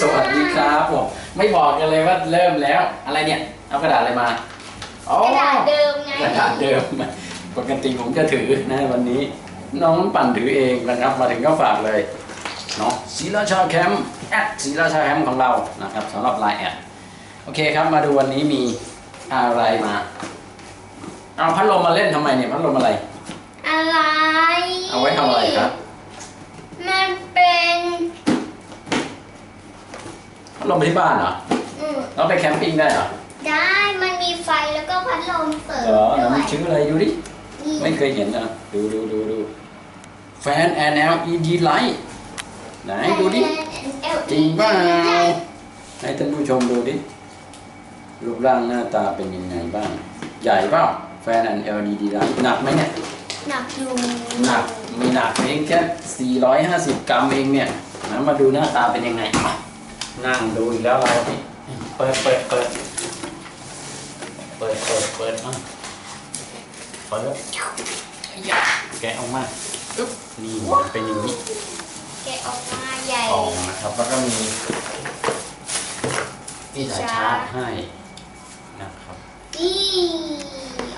สวัสดีครับผมไม่บอกกันเลยว่าเริ่มแล้ว อะไรเนี่ย เอากระดาษอะไรมาอ๋อกระดาษเดิมไงกระดาษเดิมปกติผมจะถือนะวันนี้ น้องปั่นถือเองนะครับ มาถึงก็ฝากเลยเนาะศรีราชาแคมป์แอดศรีราชาแคมป์ของเรานะครับสำหรับไลน์แอดโอเคครับมาดูวันนี้มีอะไรมาเอาพัดลมมาเล่นทำไมเนี่ยพัดลมอะไร อะไร เอาไว้ทำอะไรครับ มันเป็นพัด ลมไปที่บ้านเหรออืมเราไปแคมปิ้งได้เหรอได้มันมีไฟแล้วก็พัดลมเปิดเหรอด้แล้ววมันยชื่ออะไรดูดิ นี่ไม่เคยเห็นอะดูดูดูดูแฟน LED light ไหนดูดิ จริงเปล่า ให้ท่านผู้ชมดูดิ รูปร่างหน้าตาเป็นยังไงบ้าง ใหญ่เปล่าแฟน LED light หนักไหมเนี่ย หนักอยู่หนักมีหนักเพียงแค่ 450 กรัมเองเนี่ยนะมาดูหน้าตาเป็นยังไงอะ นั่งดูอีกแล้วเราพี่เปิดเปิดเปิดเปิดเปิดเปิดอะเปิดแกะออกมาอึ๊บนี่มันเป็นอย่างนี้แกะออกมาใหญ่กล่องนะครับแล้วก็มีที่สายชาร์จให้นะครับนี่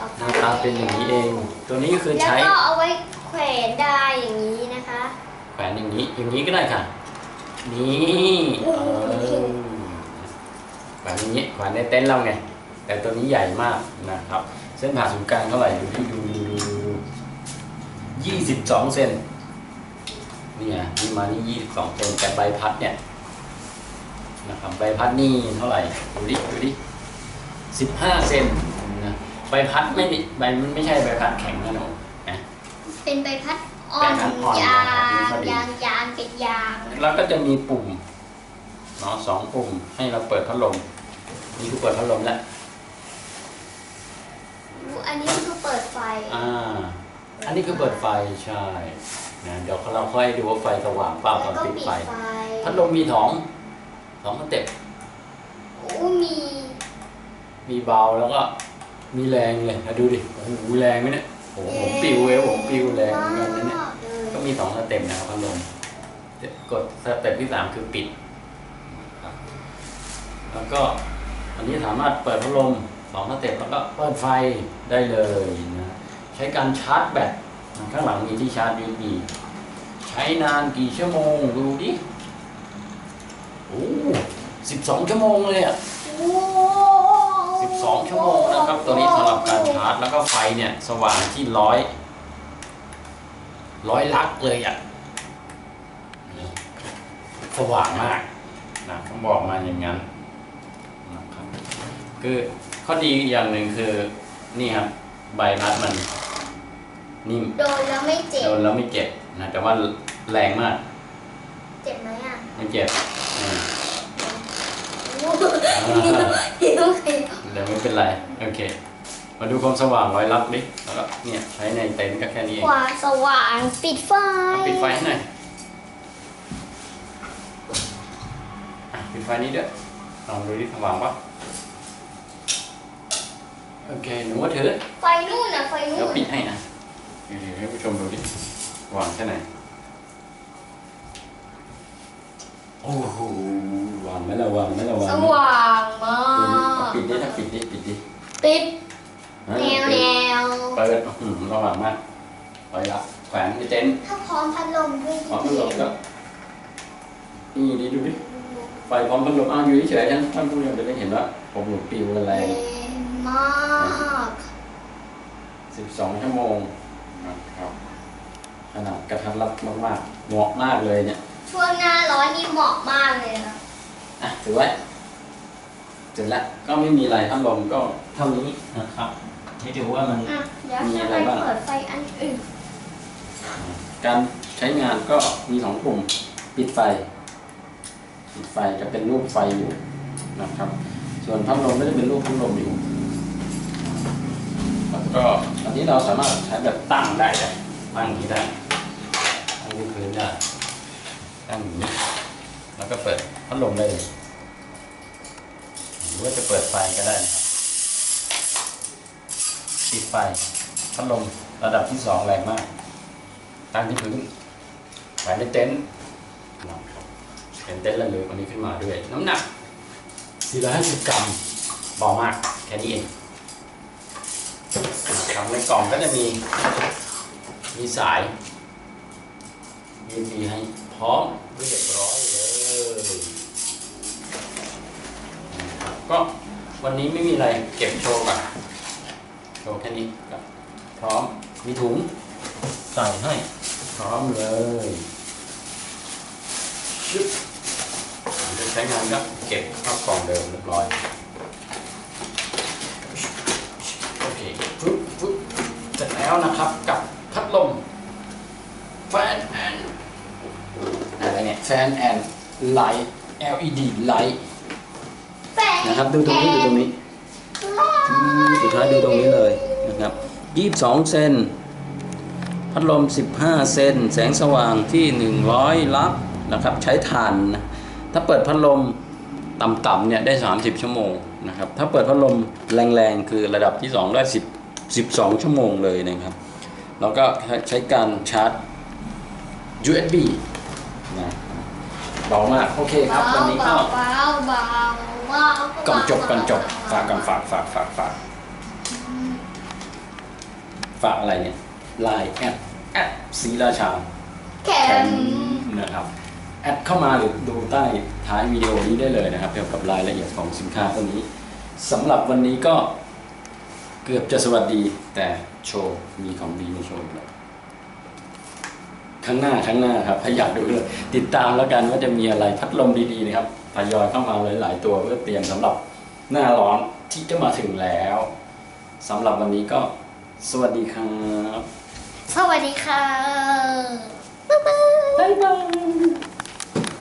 ออกหมาน้าตาเป็นอย่างนี้เอง ตัวนี้ก็คือแล้วใช้ก็เอาไว้แขวนได้อย่างนี้นะคะ แขวนอย่างนี้อย่างนี้ก็ได้ค่ะ นี่เออแขวนอย่างนี้แขวนในเต็นท์เราไง แต่ตัวนี้ใหญ่มากนะครับ เส้นผ่าศูนย์กลางเท่าไหร่ดูที่ดูดูดูดูยี่สิบสองเซนนี่ไงนี่มานี่ยี่สิบสองเซนแต่ใบพัดเนี่ยนะครับใบพัดนี่เท่าไหร่ดูดิดูดิสิบห้าเซนนะใบพัดไม่ได้ใบมันไม่ใช่ใบพัดแข็งนะหนูนะเป็นใบพัด อ่อใบนพัดอ่อนยานะครับงยางยางเป็นยางแล้วก็จะมีปุ่มเนาะสองปุ่มให้เราเปิดพัดลมนี่คือเปิดพัดลมแล้วอันนี้คือเปิดไฟอ่าอันนี้คือเปิดไฟใช่นะเดี๋ยวเราค่อยดูว่าไฟสว่างเปล่าตอนแล้วก็ปิดปิดไฟไฟ พัดลมมีสองสองสเต็ปโอ้มีมีเบาแล้วก็มีแรงเลยนะดูดิโอ้โหแรงไหมเนี่ย โอ้โหผมปิวเอวผมปิวแรงเหมือนกันนะเนี่ยมากเลยก็มีสองสเต็ปนะครับพัดลมกดสเต็ปที่สามคือปิดครับแล้วก็อันนี้สามารถเปิดพัดลมสองสเต็ปแล้วก็เปิดไฟได้เลยนะใช้การชาร์จแบตข้างหลังมีที่ชาร์จ USB ใช้นานกี่ชั่วโมงดูดิโอ้สิบสองชั่วโมงเลยอะโอ้ สิบสองชั่วโมงนะครับ ตัวนี้สำหรับการชาร์จ แล้วก็ไฟเนี่ยสว่างที่ร้อยร้อยลักเลยอะนี่สว่างมากนะต้องบอกมาอย่างนั้นนะครับคือข้อดีอย่างหนึ่งคือนี่ครับใบพัดมันนิ่มโดนแล้วไม่เจ็บโดนแล้วไม่เจ็บนะแต่ว่าแรงมาก เจ็บไหมอะไม่เจ็บอื มโอ้นิ้วใครเดี๋ยวไม่เป็นไร โอเค มาดูความสว่างร้อยลักดิแล้วก็เนี่ยใช้ในเต็นท์ก็แค่นี้เองกว่าสว่างปิดไฟเอาปิดไฟให้หน่อยอะปิดไฟนี้ด้วยลองดูดิสว่างปะโอเคหนูว่าถือไฟนู่นอะไฟนู่เดี๋ยวนปิดให้นะเดี๋ยวให้ผู้ชมดูดิสว่างแค่ไหนโอ้โหวางไหมล่ะวางไหมล่ะวางสไหม ว่างมา ดูดิกปิดดิถ้าปิดดิปิดดิปิดอ่าแนวปิแนดวเปิดอืมระหว่างมากร้อยลักแขวนในเต็นท์ถ้าพร้อมพัดลมด้วยพร้อมพัดลมก็นี่ดิดูดิไฟพร้อมพัดลมอ้าวอยู่เฉยๆนะท่านผู้ชมจะได้เห็นว่าผมหลุดปิวแรเย็งนมากสิบสองชั่วโมงนะครับขนาดกระทัดรัดมากๆเหมาะมากเลยเนี่ยช่วงหน้าร้อนนี่เหมาะมากเลยนะ อะถือไว้เส ร็จแล้วก็ไม่มีอะไรพัดลมก็เท่านี้นะครับ ให้ถือว่ามัน อะเดี๋ยวมีจะอะไรไปบ้าง เปิดไฟอันอื่นการใช้งานก็มีสองปุ่มปิดไฟ ปิดไฟจะเป็นรูปไฟอยู่นะครับ ส่วนพัดลมก็จะเป็นรูปพัดลมอยู่แล้วก็อันนี้เราสามารถใช้แบบตั้งได้เลยตั้งที่ได้ตั้งที่พื้นได้ตั้งอย่างนี้แล้วก็เปิดพัดลมได้เลยห รือว่าจะเปิดไฟก็ได้นะครับปิดไฟพัดลมระดับที่สองแรงมากตั้งที่พื้นแขวนในเต็นท์เป็นเต้นระลึกอันนี้ขึ้นมาด้วย น้ำหนัก 450 กรัมเบามากแค่นี้เองนะครับในกล่องก็จะมีมีสาย USB ให้พร้อมเรียบร้อยเลย ก็วันนี้ไม่มีอะไรเก็บโชว์ก่อนโชว์แค่นี้ก็พร้อมมีถุงใส่ให้ พร้อมเลยชึบจะใช้งานก็เก็บเข้ากล่องเดิมเรียบร้อยโอเคปุ๊บปุ๊บเสร็จแล้วนะครับกับพัดลมแฟนแอนอะไรเนี่ยแฟนแอนไลท์ LED ไลท์แฟ นนะครับ ดูตรงนี้ดูตรงนี้ สุดท้ายดูตรงนี้เลยนะครับ22เซนพัดลม 15 เซนแสงสว่างที่ 100 ลักนะครับ ใช้ถ่านนะถ้าเปิดพัดลมต่ำๆเนี่ยได้ 30 ชั่วโมงนะครับ ถ้าเปิดพัดลมแรงๆ คือระดับที่ 2 ได้ 10 12 ชั่วโมงเลยนะครับ แล้วก็ใช้การชาร์จ USB นะเบามาก โอเคครับ วันนี้ก็เบาเบาเบา ก่อนจบก่อนจบฝากก่อนฝากฝากฝากฝากฝากอะไรเนี่ยไลน์แอดแอดสีราชาแข็แคงมนะครับแอดเข้ามาหรือดูใต้ท้ายวิดีโอนี้ได้เลยนะครับ เกี่ยวกับรายละเอียดของสินค้าตัวนี้สำหรับวันนี้ก็เกือบจะสวัสดีแต่โชว์มีของดีมาโชว์อีกแล้วข้างหน้าข้างหน้าครับถ้าอยากดูเลยติดตามแล้วกันว่าจะมีอะไรพัดลมดีๆนะครับ ทยอยเข้ามาหลาย ๆ ตัวเพื่อเตรียมสำหรับหน้าร้อนที่จะมาถึงแล้วสำหรับวันนี้ก็สวัสดีครับ สวัสดีค่ะ บ๊ายบาย บ๊ายบาย